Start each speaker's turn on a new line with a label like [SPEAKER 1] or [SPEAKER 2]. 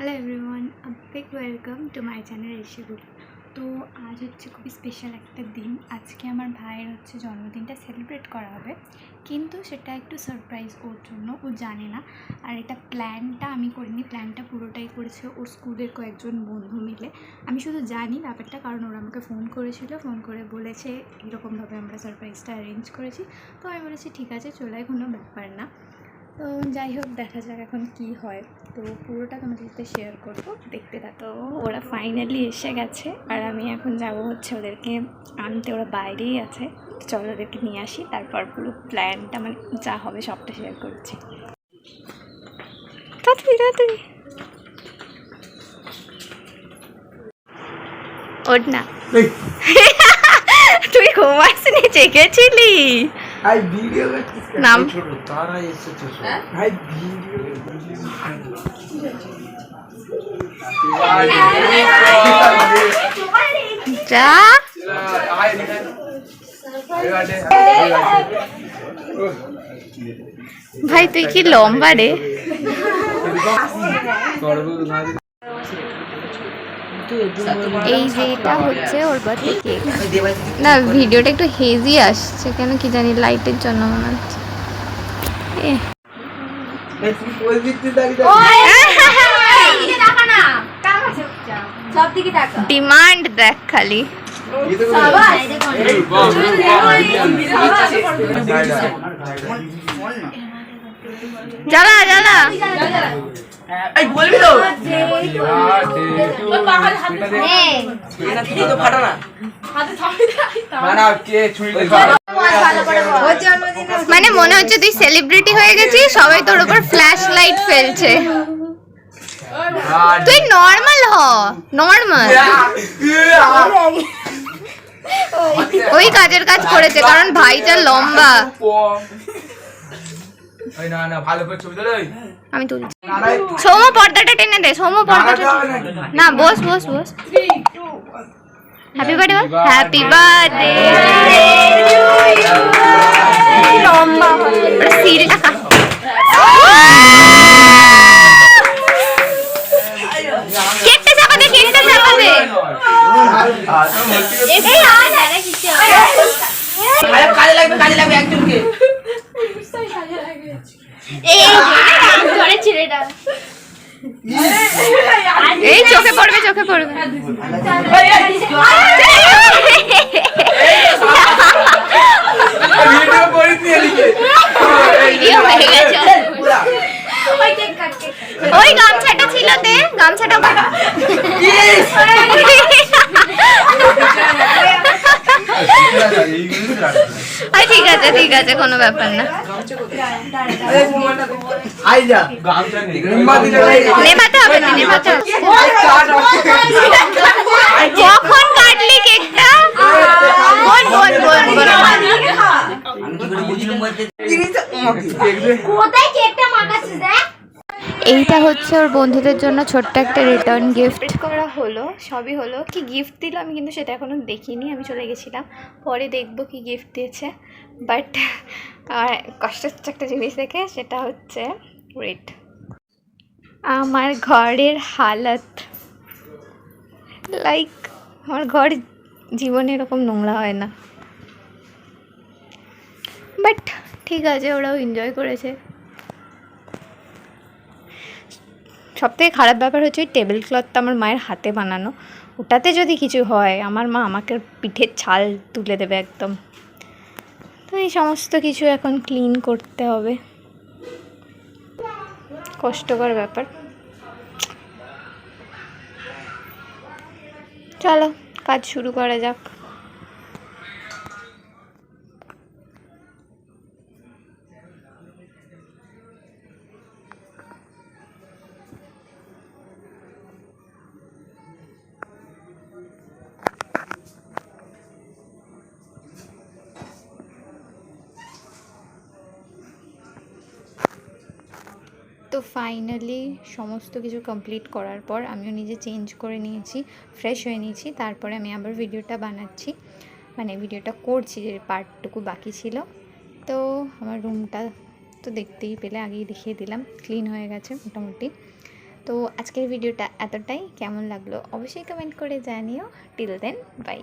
[SPEAKER 1] Hello everyone big welcome to my channel রেসিগুলো তো আজ হচ্ছে খুবই স্পেশাল একটা দিন। আজকে আমার ভাইয়ের হচ্ছে জন্মদিনটা সেলিব্রেট করা হবে। কিন্তু সেটা একটু সারপ্রাইজ ওর জন্য, ও জানে না। আর এটা প্ল্যানটা আমি করিনি প্ল্যানটা পুরোটাই করেছে ওর স্কুলের কয়েকজন বন্ধু মিলে। আমি শুধু জানি ব্যাপারটা, কারণ ওরা আমাকে ফোন করেছিল ফোন করে বলেছে, এরকমভাবে আমরা সারপ্রাইজটা অ্যারেঞ্জ করেছি। তো আমি বলেছি, ঠিক আছে, চলে কোনো ব্যাপার না। তো যাই হোক দেখা যাক এখন কি হয়। তো পুরোটা তোমাদের সাথে শেয়ার করব। দেখতে থাকো ওরা ফাইনালি এসে গেছে। আর আমি এখন যাব হচ্ছে ওদেরকে আনতে ওরা বাইরেই আছে। চলো ওদেরকে নিয়ে আসি তারপর পুরো প্ল্যানটা মানে যা হবে সবটা শেয়ার করছি। তাড়াতাড়ি তাড়াতাড়ি। ওঠ না তুই ঘুমাসনি চেকেছিলি
[SPEAKER 2] ভাই ভিডিও
[SPEAKER 1] নাম
[SPEAKER 2] ছোট তারা এসেছে। ভাই ভিডিও
[SPEAKER 1] যা ভাই তুই কি লম্বা রে এই যে এটা হচ্ছে ওর বার্থডে কেক। না ভিডিওটা একটু হেজি আসছে কেন কি জানি লাইটের জন্য মনে হচ্ছে। ডিমান্ড দেখ খালি। জ্বালা। জ্বালা।
[SPEAKER 2] এই বলবি তো?
[SPEAKER 1] মানে মনে হচ্ছে তুই সেলিব্রিটি হয়ে গেছিস সবাই তোর উপর ফ্ল্যাশ লাইট ফেলছে। তুই নর্মাল হ নর্মাল ওই কাজের কাজ করেছে কারণ ভাইটা লম্বা।
[SPEAKER 2] ওই না না ভালো করে ছবি তোলে
[SPEAKER 1] আমি তুলছি। সৌম পর্দাটা টেনে দে সৌম পর্দাটা না বস বস বস হ্যাপি বার্থডে হ্যাপি বার্থডে লম্বা সিলটা খা কেকটা চাপা দে কেকটা চাপা দে
[SPEAKER 2] কাজে লাগবে কাজে লাগবে একজনকে
[SPEAKER 1] এই চোখে পড়বে চোখে পড়বে।
[SPEAKER 2] ভিডিও করিস নি এদিকে
[SPEAKER 1] ভিডিও হয়ে গেছে ওই গামছাটা ছিল তে গামছাটা আরে ঠিক আছে ঠিক আছে কোনো ব্যাপার না।
[SPEAKER 2] আই যা গামছা নেই নিম্মা
[SPEAKER 1] নেভাতে হবে না নেভাতে হবে? কখন কাটলি কেকটা? বল বল বল বল।
[SPEAKER 3] কোথায়
[SPEAKER 1] এইটা হচ্ছে ওর বন্ধুদের জন্য ছোট্ট একটা রিটার্ন গিফট করা হলো, সবই হলো। কি গিফট দিল আমি কিন্তু সেটা এখনও দেখিনি, আমি চলে গেছিলাম। পরে দেখব কি গিফট দিয়েছে। বাট কষ্ট হচ্ছে একটা জিনিস দেখে, সেটা হচ্ছে রেট আমার ঘরের হালত। লাইক আমার ঘর জীবনে এরকম নোংরা হয় না। বাট ঠিক আছে, ওরাও এনজয় করেছে। সবথেকে খারাপ ব্যাপার হচ্ছে ওই টেবিল ক্লথটা আমার মায়ের হাতে বানানো। ওটাতে যদি কিছু হয়, আমার মা আমাকে পিঠের ছাল তুলে দেবে একদম। তো এই সমস্ত কিছু এখন ক্লিন করতে হবে। কষ্টকর ব্যাপার। চলো, কাজ শুরু করা যাক। তো ফাইনালি সমস্ত কিছু কমপ্লিট করার পর আমিও নিজে চেঞ্জ করে নিয়েছি ফ্রেশ হয়ে নিয়েছি। তারপরে আমি আবার ভিডিওটা বানাচ্ছি। মানে ভিডিওটা করছি, যে পার্টটুকু বাকি ছিল। তো আমার রুমটা তো দেখতেই পেলে, আগেই দেখিয়ে দিলাম। ক্লিন হয়ে গেছে মোটামুটি। তো আজকের ভিডিওটা এতটাই। কেমন লাগল অবশ্যই কমেন্ট করে জানিও। Till then by